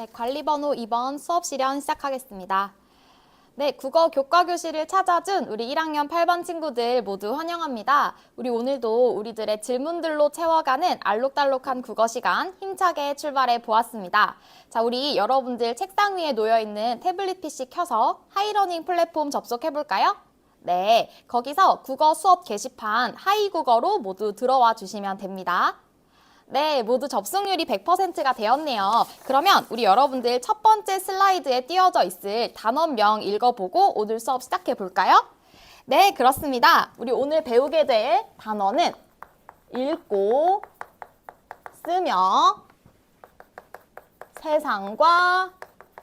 네, 관리번호 2번 수업 실현 시작하겠습니다. 네, 국어 교과 교실을 찾아준 우리 1학년 8반 친구들 모두 환영합니다. 우리 오늘도 우리들의 질문들로 채워가는 알록달록한 국어 시간 힘차게 출발해 보았습니다. 자, 우리 여러분들 책상 위에 놓여 있는 태블릿 PC 켜서 하이러닝 플랫폼 접속해 볼까요? 네, 거기서 국어 수업 게시판 하이국어로 모두 들어와 주시면 됩니다. 네, 모두 접속률이 100%가 되었네요. 그러면 우리 여러분들 첫 번째 슬라이드에 띄어져 있을 단원명 읽어보고 오늘 수업 시작해 볼까요? 네, 그렇습니다. 우리 오늘 배우게 될 단어는 읽고 쓰며 세상과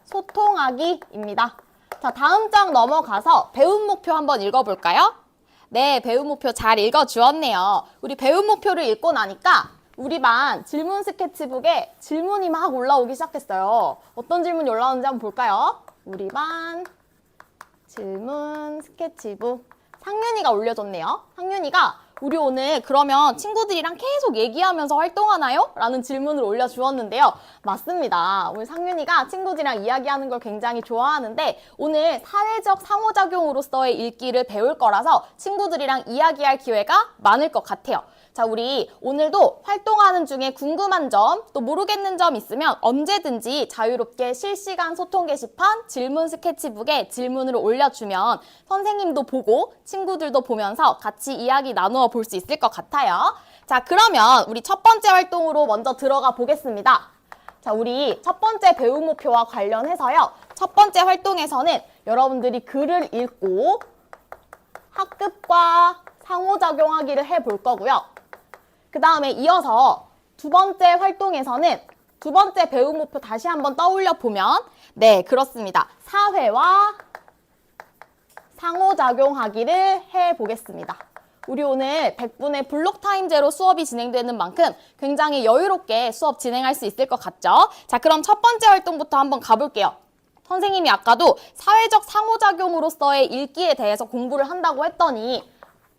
소통하기입니다. 자, 다음 장 넘어가서 배움 목표 한번 읽어볼까요? 네, 배움 목표 잘 읽어주었네요. 우리 배움 목표를 읽고 나니까 우리 반 질문 스케치북에 질문이 막 올라오기 시작했어요. 어떤 질문이 올라오는지 한번 볼까요? 우리 반 질문 스케치북 상윤이가 올려줬네요. 상윤이가 우리 오늘 그러면 친구들이랑 계속 얘기하면서 활동하나요? 라는 질문을 올려주었는데요. 맞습니다. 오늘 상윤이가 친구들이랑 이야기하는 걸 굉장히 좋아하는데 오늘 사회적 상호작용으로서의 읽기를 배울 거라서 친구들이랑 이야기할 기회가 많을 것 같아요. 자, 우리 오늘도 활동하는 중에 궁금한 점, 또 모르겠는 점 있으면 언제든지 자유롭게 실시간 소통 게시판 질문 스케치북에 질문을 올려주면 선생님도 보고 친구들도 보면서 같이 이야기 나누어 볼 수 있을 것 같아요. 자, 그러면 우리 첫 번째 활동으로 먼저 들어가 보겠습니다. 자, 우리 첫 번째 배움 목표와 관련해서요. 첫 번째 활동에서는 여러분들이 글을 읽고 학급과 상호작용하기를 해볼 거고요. 그 다음에 이어서 두 번째 활동에서는 두 번째 배움 목표 다시 한번 떠올려 보면 네 그렇습니다 사회와 상호작용하기를 해 보겠습니다. 우리 오늘 100분의 블록 타임제로 수업이 진행되는 만큼 굉장히 여유롭게 수업 진행할 수 있을 것 같죠? 자 그럼 첫 번째 활동부터 한번 가볼게요. 선생님이 아까도 사회적 상호작용으로서의 읽기에 대해서 공부를 한다고 했더니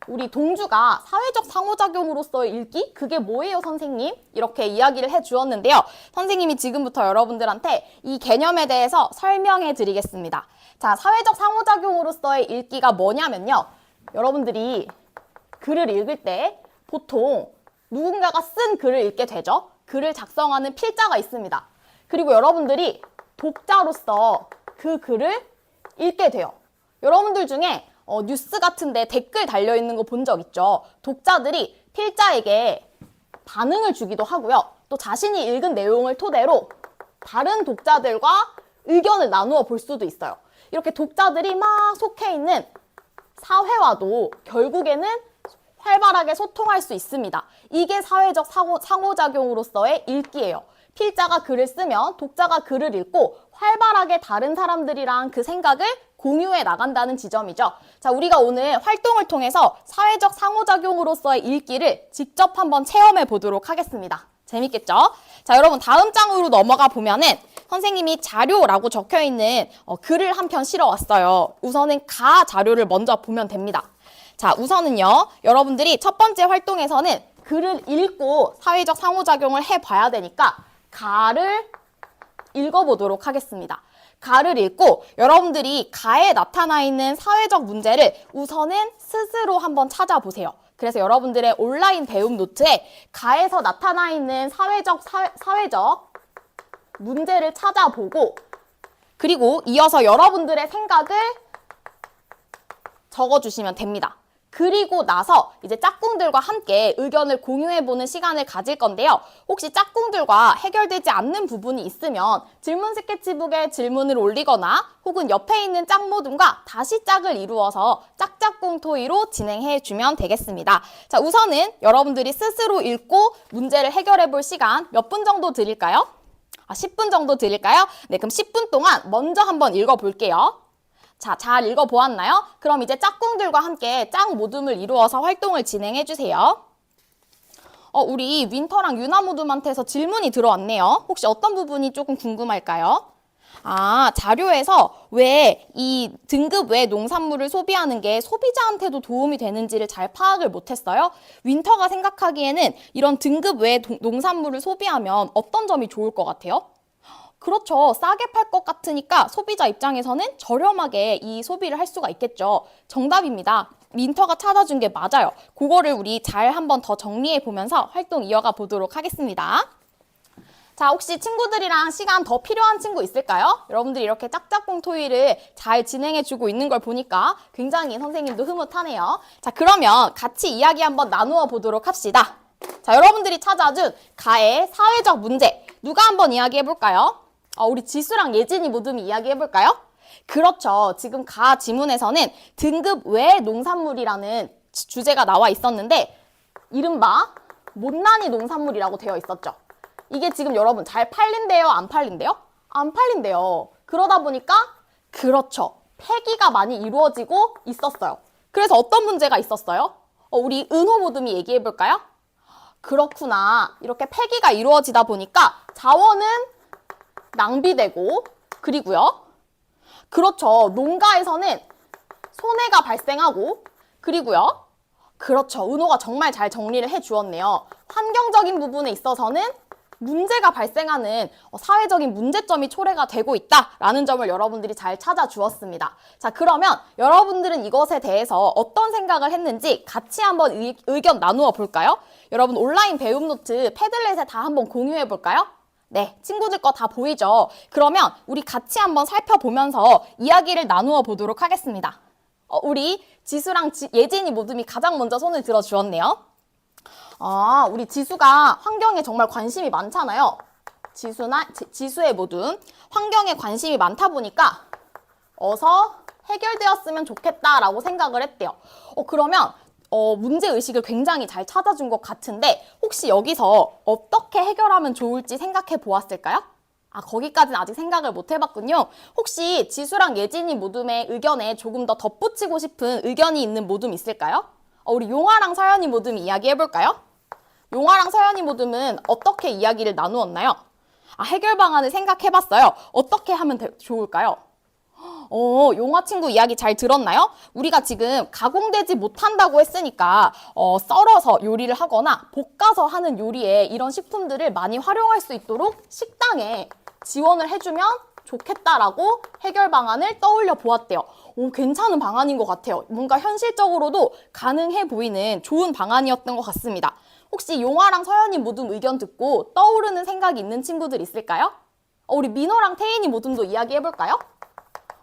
우리 동주가 사회적 상호작용으로서의 읽기? 그게 뭐예요, 선생님? 이렇게 이야기를 해 주었는데요. 선생님이 지금부터 여러분들한테 이 개념에 대해서 설명해 드리겠습니다. 자, 사회적 상호작용으로서의 읽기가 뭐냐면요. 여러분들이 글을 읽을 때 보통 누군가가 쓴 글을 읽게 되죠. 글을 작성하는 필자가 있습니다. 그리고 여러분들이 독자로서 그 글을 읽게 돼요. 여러분들 중에 어, 뉴스 같은데 댓글 달려 있는 거 본 적 있죠? 독자들이 필자에게 반응을 주기도 하고요. 또 자신이 읽은 내용을 토대로 다른 독자들과 의견을 나누어 볼 수도 있어요. 이렇게 독자들이 막 속해 있는 사회와도 결국에는 활발하게 소통할 수 있습니다. 이게 사회적 상호, 상호작용으로서의 읽기예요. 필자가 글을 쓰면 독자가 글을 읽고 활발하게 다른 사람들이랑 그 생각을 공유해 나간다는 지점이죠. 자, 우리가 오늘 활동을 통해서 사회적 상호작용으로서의 읽기를 직접 한번 체험해 보도록 하겠습니다. 재밌겠죠? 자, 여러분 다음 장으로 넘어가 보면은 선생님이 자료라고 적혀 있는 어, 글을 한 편 실어 왔어요. 우선은 가 자료를 먼저 보면 됩니다. 자, 우선은요. 여러분들이 첫 번째 활동에서는 글을 읽고 사회적 상호작용을 해 봐야 되니까 가를 읽어보도록 하겠습니다. 가를 읽고 여러분들이 가에 나타나 있는 사회적 문제를 우선은 스스로 한번 찾아보세요. 그래서 여러분들의 온라인 배움 노트에 가에서 나타나 있는 사회적 사회, 사회적 문제를 찾아보고 그리고 이어서 여러분들의 생각을 적어주시면 됩니다. 그리고 나서 이제 짝꿍들과 함께 의견을 공유해보는 시간을 가질 건데요. 혹시 짝꿍들과 해결되지 않는 부분이 있으면 질문 스케치북에 질문을 올리거나 혹은 옆에 있는 짝모둠과 다시 짝을 이루어서 짝짝꿍 토의로 진행해주면 되겠습니다. 자, 우선은 여러분들이 스스로 읽고 문제를 해결해볼 시간 몇 분 정도 드릴까요? 아, 10분 정도 드릴까요? 네, 그럼 10분 동안 먼저 한번 읽어볼게요. 자, 잘 읽어보았나요? 그럼 이제 짝꿍들과 함께 짝 모둠을 이루어서 활동을 진행해 주세요. 어, 우리 윈터랑 유나 모둠한테서 질문이 들어왔네요. 혹시 어떤 부분이 조금 궁금할까요? 아, 자료에서 왜 이 등급 외 농산물을 소비하는 게 소비자한테도 도움이 되는지를 잘 파악을 못했어요. 윈터가 생각하기에는 이런 등급 외 동- 농산물을 소비하면 어떤 점이 좋을 것 같아요? 그렇죠. 싸게 팔 것 같으니까 소비자 입장에서는 저렴하게 이 소비를 할 수가 있겠죠. 정답입니다. 민터가 찾아준 게 맞아요. 그거를 우리 잘 한번 더 정리해 보면서 활동 이어가 보도록 하겠습니다. 자, 혹시 친구들이랑 시간 더 필요한 친구 있을까요? 여러분들이 이렇게 짝짝꿍 토의를 잘 진행해주고 있는 걸 보니까 굉장히 선생님도 흐뭇하네요. 자, 그러면 같이 이야기 한번 나누어 보도록 합시다. 자, 여러분들이 찾아준 가의 사회적 문제. 누가 한번 이야기해 볼까요? 아, 우리 지수랑 예진이 모둠이 이야기해 볼까요? 그렇죠. 지금 가 지문에서는 등급 외 농산물이라는 지- 주제가 나와 있었는데, 이른바 못난이 농산물이라고 되어 있었죠. 이게 지금 여러분 잘 팔린대요? 안 팔린대요? 안 팔린대요. 그러다 보니까 그렇죠. 폐기가 많이 이루어지고 있었어요. 그래서 어떤 문제가 있었어요? 어, 우리 은호 모둠이 얘기해 볼까요? 그렇구나. 이렇게 폐기가 이루어지다 보니까 자원은 낭비되고 그리고요. 그렇죠. 농가에서는 손해가 발생하고 그리고요. 그렇죠. 은호가 정말 잘 정리를 해 주었네요. 환경적인 부분에 있어서는 문제가 발생하는 어, 사회적인 문제점이 초래가 되고 있다라는 점을 여러분들이 잘 찾아 주었습니다. 자, 그러면 여러분들은 이것에 대해서 어떤 생각을 했는지 같이 한번 의, 의견 나누어 볼까요? 여러분 온라인 배움 노트 패들렛에 다 한번 공유해 볼까요? 네, 친구들 거 다 보이죠? 그러면 우리 같이 한번 살펴보면서 이야기를 나누어 보도록 하겠습니다. 어, 우리 지수랑 지- 예진이 모둠이 가장 먼저 손을 들어 주었네요. 아, 우리 지수가 환경에 정말 관심이 많잖아요. 지수나 지, 지수의 모둠 환경에 관심이 많다 보니까 어서 해결되었으면 좋겠다라고 생각을 했대요. 어, 그러면 어, 문제 의식을 굉장히 잘 찾아준 것 같은데 혹시 여기서 어떻게 해결하면 좋을지 생각해 보았을까요? 아, 거기까지는 아직 생각을 못 해봤군요. 혹시 지수랑 예진이 모둠의 의견에 조금 더 덧붙이고 싶은 의견이 있는 모둠 있을까요? 어, 우리 용화랑 서연이 모둠 이야기 해볼까요? 용화랑 서연이 모둠은 어떻게 이야기를 나누었나요? 아, 해결 방안을 생각해봤어요. 어떻게 하면 되- 좋을까요? 어, 용화 친구 이야기 잘 들었나요? 우리가 지금 가공되지 못한다고 했으니까 어, 썰어서 요리를 하거나 볶아서 하는 요리에 이런 식품들을 많이 활용할 수 있도록 식당에 지원을 해주면 좋겠다라고 해결 방안을 떠올려 보았대요. 오, 괜찮은 방안인 것 같아요. 뭔가 현실적으로도 가능해 보이는 좋은 방안이었던 것 같습니다. 혹시 용화랑 서연이 모두 의견 듣고 떠오르는 생각이 있는 친구들 있을까요? 어, 우리 민호랑 태인이 모둠도 이야기 해볼까요?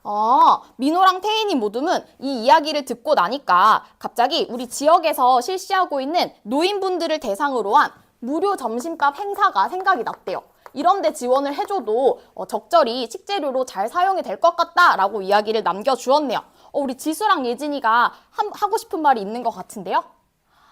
아, 민호랑 태인이 모둠은 이 이야기를 듣고 나니까 갑자기 우리 지역에서 실시하고 있는 노인분들을 대상으로 한 무료 점심밥 행사가 생각이 났대요. 이런 데 지원을 해줘도 어, 적절히 식재료로 잘 사용이 될 것 같다라고 이야기를 남겨주었네요. 어, 우리 지수랑 예진이가 한- 하고 싶은 말이 있는 것 같은데요?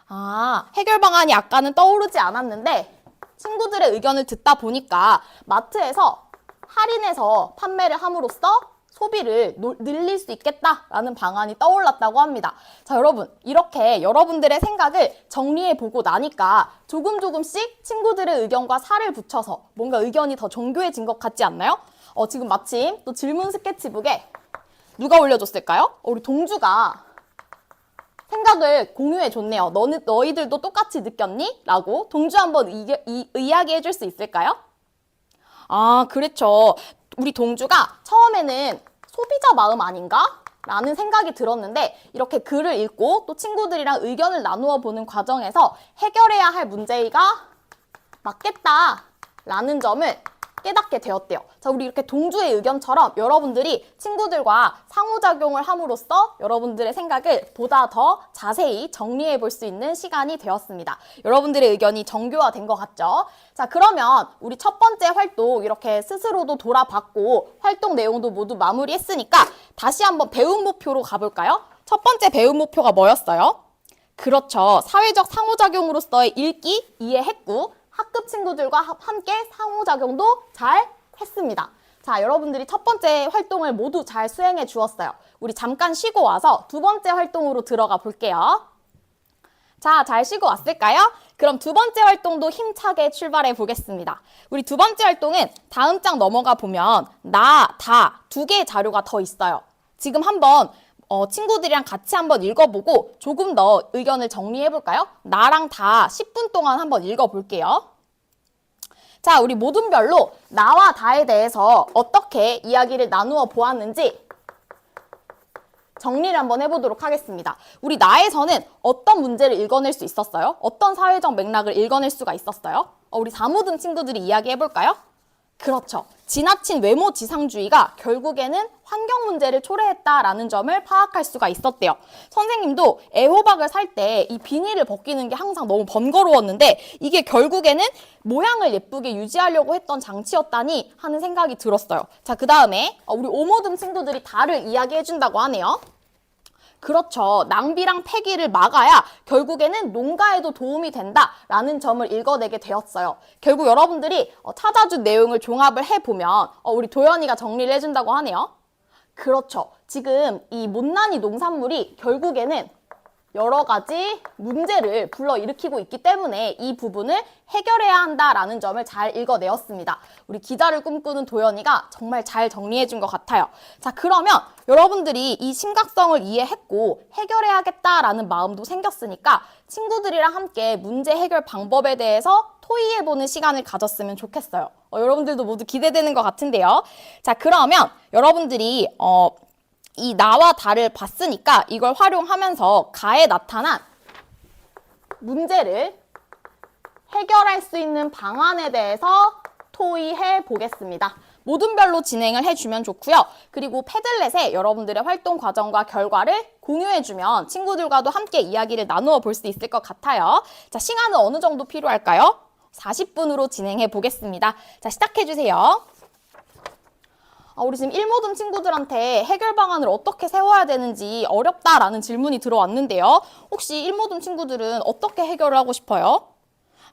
아, 해결 방안이 아까는 떠오르지 않았는데 친구들의 의견을 듣다 보니까 마트에서 할인해서 판매를 함으로써 소비를 노- 늘릴 수 있겠다라는 방안이 떠올랐다고 합니다. 자, 여러분, 이렇게 여러분들의 생각을 정리해 보고 나니까 조금 조금씩 친구들의 의견과 살을 붙여서 뭔가 의견이 더 정교해진 것 같지 않나요? 어, 지금 마침 또 질문 스케치북에 누가 올려줬을까요? 어, 우리 동주가 생각을 공유해 줬네요. 너는 너희들도 똑같이 느꼈니? 라고 동주 한번 이, 이, 이야기해 줄 수 있을까요? 아, 그렇죠. 우리 동주가 처음에는 소비자 마음 아닌가? 라는 생각이 들었는데 이렇게 글을 읽고 또 친구들이랑 의견을 나누어 보는 과정에서 해결해야 할 문제가 맞겠다 라는 점을 깨닫게 되었대요. 자, 우리 이렇게 동주의 의견처럼 여러분들이 친구들과 상호작용을 함으로써 여러분들의 생각을 보다 더 자세히 정리해 볼 수 있는 시간이 되었습니다. 여러분들의 의견이 정교화된 것 같죠? 자, 그러면 우리 첫 번째 활동 이렇게 스스로도 돌아봤고 활동 내용도 모두 마무리했으니까 다시 한번 배움 목표로 가볼까요? 첫 번째 배움 목표가 뭐였어요? 그렇죠. 사회적 상호작용으로서의 읽기, 이해 했고 학급 친구들과 하- 함께 상호작용도 잘 했습니다. 자, 여러분들이 첫 번째 활동을 모두 잘 수행해 주었어요. 우리 잠깐 쉬고 와서 두 번째 활동으로 들어가 볼게요. 자, 잘 쉬고 왔을까요? 그럼 두 번째 활동도 힘차게 출발해 보겠습니다. 우리 두 번째 활동은 다음 장 넘어가 보면 나, 다 두 개의 자료가 더 있어요. 지금 한번 어, 친구들이랑 같이 한번 읽어보고 조금 더 의견을 정리해 볼까요? 나랑 다 10분 동안 한번 읽어볼게요. 자, 우리 모든 별로 나와 다에 대해서 어떻게 이야기를 나누어 보았는지 정리를 한번 해보도록 하겠습니다. 우리 나에서는 어떤 문제를 읽어낼 수 있었어요? 어떤 사회적 맥락을 읽어낼 수가 있었어요? 어, 우리 사모등 친구들이 이야기해볼까요? 그렇죠. 지나친 외모 지상주의가 결국에는 환경 문제를 초래했다라는 점을 파악할 수가 있었대요. 선생님도 애호박을 살 때 이 비닐을 벗기는 게 항상 너무 번거로웠는데 이게 결국에는 모양을 예쁘게 유지하려고 했던 장치였다니 하는 생각이 들었어요. 자, 그 다음에 우리 오모듬 친구들이 다를 이야기해준다고 하네요. 그렇죠. 낭비랑 폐기를 막아야 결국에는 농가에도 도움이 된다라는 점을 읽어내게 되었어요. 결국 여러분들이 어, 찾아준 내용을 종합을 해보면 어, 우리 도연이가 정리를 해준다고 하네요. 그렇죠. 지금 이 못난이 농산물이 결국에는 여러 가지 문제를 불러일으키고 있기 때문에 이 부분을 해결해야 한다라는 점을 잘 읽어내었습니다. 우리 기자를 꿈꾸는 도연이가 정말 잘 정리해준 것 같아요. 자, 그러면 여러분들이 이 심각성을 이해했고 해결해야겠다라는 마음도 생겼으니까 친구들이랑 함께 문제 해결 방법에 대해서 토의해보는 시간을 가졌으면 좋겠어요. 어, 여러분들도 모두 기대되는 것 같은데요. 자, 그러면 여러분들이 어, 이 나와 다를 봤으니까 이걸 활용하면서 가에 나타난 문제를 해결할 수 있는 방안에 대해서 토의해 보겠습니다. 모든 별로 진행을 해주면 좋고요. 그리고 패들렛에 여러분들의 활동 과정과 결과를 공유해주면 친구들과도 함께 이야기를 나누어 볼 수 있을 것 같아요. 자, 시간은 어느 정도 필요할까요? 40분으로 진행해 보겠습니다. 자, 시작해 주세요. 아, 우리 지금 일모든 친구들한테 해결 방안을 어떻게 세워야 되는지 어렵다라는 질문이 들어왔는데요. 혹시 일모든 친구들은 어떻게 해결을 하고 싶어요?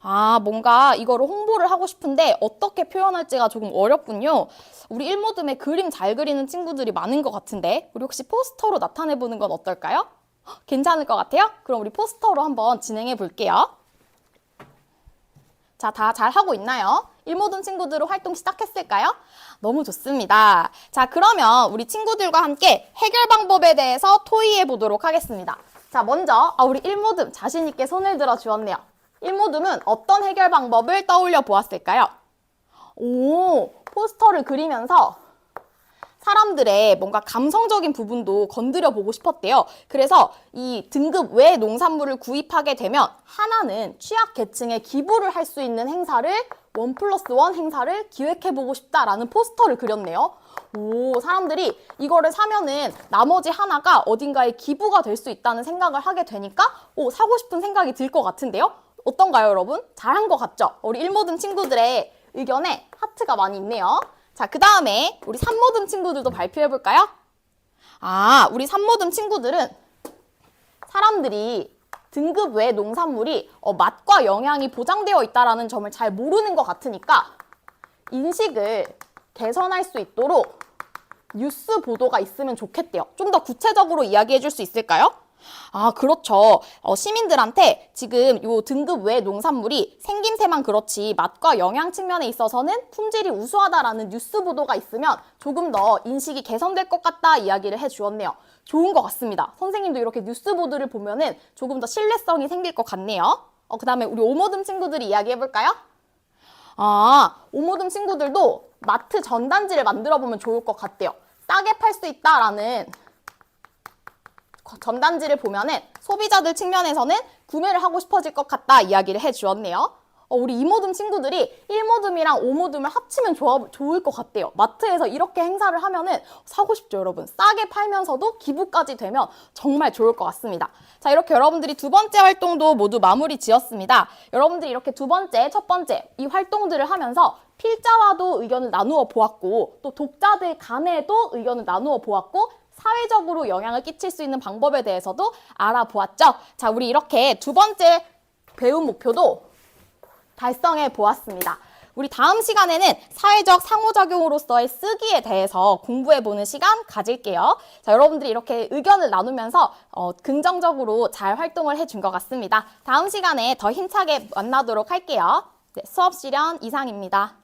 아, 뭔가 이거를 홍보를 하고 싶은데 어떻게 표현할지가 조금 어렵군요. 우리 일모듬에 그림 잘 그리는 친구들이 많은 것 같은데 우리 혹시 포스터로 나타내 보는 건 어떨까요? 헉, 괜찮을 것 같아요? 그럼 우리 포스터로 한번 진행해 볼게요. 자, 다 잘 하고 있나요? 일모든 친구들은 활동 시작했을까요? 너무 좋습니다. 자, 그러면 우리 친구들과 함께 해결 방법에 대해서 토의해 보도록 하겠습니다. 자, 먼저 아, 우리 일모듬 자신 있게 손을 들어 주었네요. 일모듬은 어떤 해결 방법을 떠올려 보았을까요? 오, 포스터를 그리면서 사람들의 뭔가 감성적인 부분도 건드려 보고 싶었대요. 그래서 이 등급 외 농산물을 구입하게 되면 하나는 취약 계층에 기부를 할 수 있는 행사를 원 플러스 원 행사를 기획해 보고 싶다라는 포스터를 그렸네요. 오, 사람들이 이거를 사면은 나머지 하나가 어딘가에 기부가 될 수 있다는 생각을 하게 되니까 오, 사고 싶은 생각이 들 것 같은데요. 어떤가요, 여러분? 잘한 것 같죠? 우리 일모든 친구들의 의견에 하트가 많이 있네요. 자, 그 다음에 우리 산모듬 친구들도 발표해 볼까요? 아, 우리 산모듬 친구들은 사람들이 등급 외 농산물이 어, 맛과 영양이 보장되어 있다는 점을 잘 모르는 것 같으니까 인식을 개선할 수 있도록 뉴스 보도가 있으면 좋겠대요. 좀 더 구체적으로 이야기해 줄 수 있을까요? 아, 그렇죠. 어, 시민들한테 지금 요 등급 외 농산물이 생김새만 그렇지 맛과 영양 측면에 있어서는 품질이 우수하다라는 뉴스 보도가 있으면 조금 더 인식이 개선될 것 같다 이야기를 해 주었네요. 좋은 것 같습니다. 선생님도 이렇게 뉴스 보도를 보면은 조금 더 신뢰성이 생길 것 같네요. 어, 그 다음에 우리 오모듬 친구들이 이야기해 볼까요? 아, 오모듬 친구들도 마트 전단지를 만들어 보면 좋을 것 같대요. 싸게 팔 수 있다라는 전단지를 보면은 소비자들 측면에서는 구매를 하고 싶어질 것 같다 이야기를 해 주었네요. 어, 우리 이모듬 친구들이 1모듬이랑 5모듬을 합치면 좋아, 좋을 것 같대요. 마트에서 이렇게 행사를 하면은 사고 싶죠, 여러분. 싸게 팔면서도 기부까지 되면 정말 좋을 것 같습니다. 자, 이렇게 여러분들이 두 번째 활동도 모두 마무리 지었습니다. 여러분들이 이렇게 두 번째, 첫 번째 이 활동들을 하면서 필자와도 의견을 나누어 보았고 또 독자들 간에도 의견을 나누어 보았고 사회적으로 영향을 끼칠 수 있는 방법에 대해서도 알아보았죠. 자, 우리 이렇게 두 번째 배운 목표도 달성해 보았습니다. 우리 다음 시간에는 사회적 상호작용으로서의 쓰기에 대해서 공부해 보는 시간 가질게요. 자, 여러분들이 이렇게 의견을 나누면서 어, 긍정적으로 잘 활동을 해준 것 같습니다. 다음 시간에 더 힘차게 만나도록 할게요. 네, 수업 실현 이상입니다.